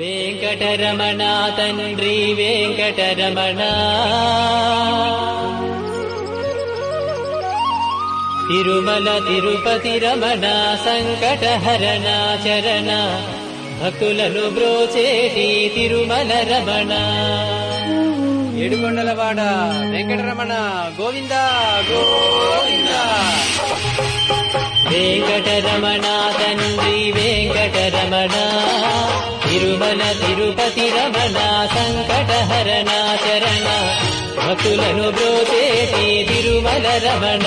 వెంకటరమణ తండ్రి వెంకటరమణ. తిరుమల తిరుపతి రమణ సంకటహరణ చరణ. భక్తులను బ్రోచేటి తిరుమల రమణ. ఏడుకొండలవాడ వెంకటరమణ గోవింద గోవింద. వెంకటరమణ తండ్రి వెంకటరమణ. రమణ తిరుపతి రమణ సంకటహరణ చరణ భక్తులను బ్రోచేటి తిరుమల రమణ.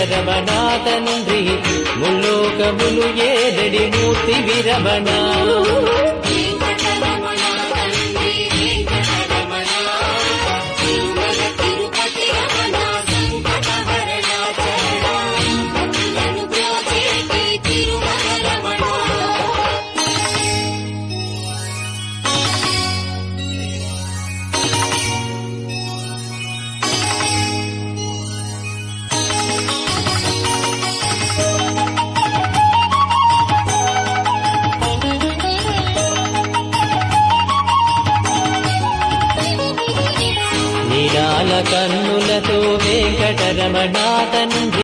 వెంకటరమణ తండ్రి ముల్లోకములు ఏదడి మూర్తి విరమణ? జ్ఞాన కన్నులతో వెంకటరమణ తండ్రి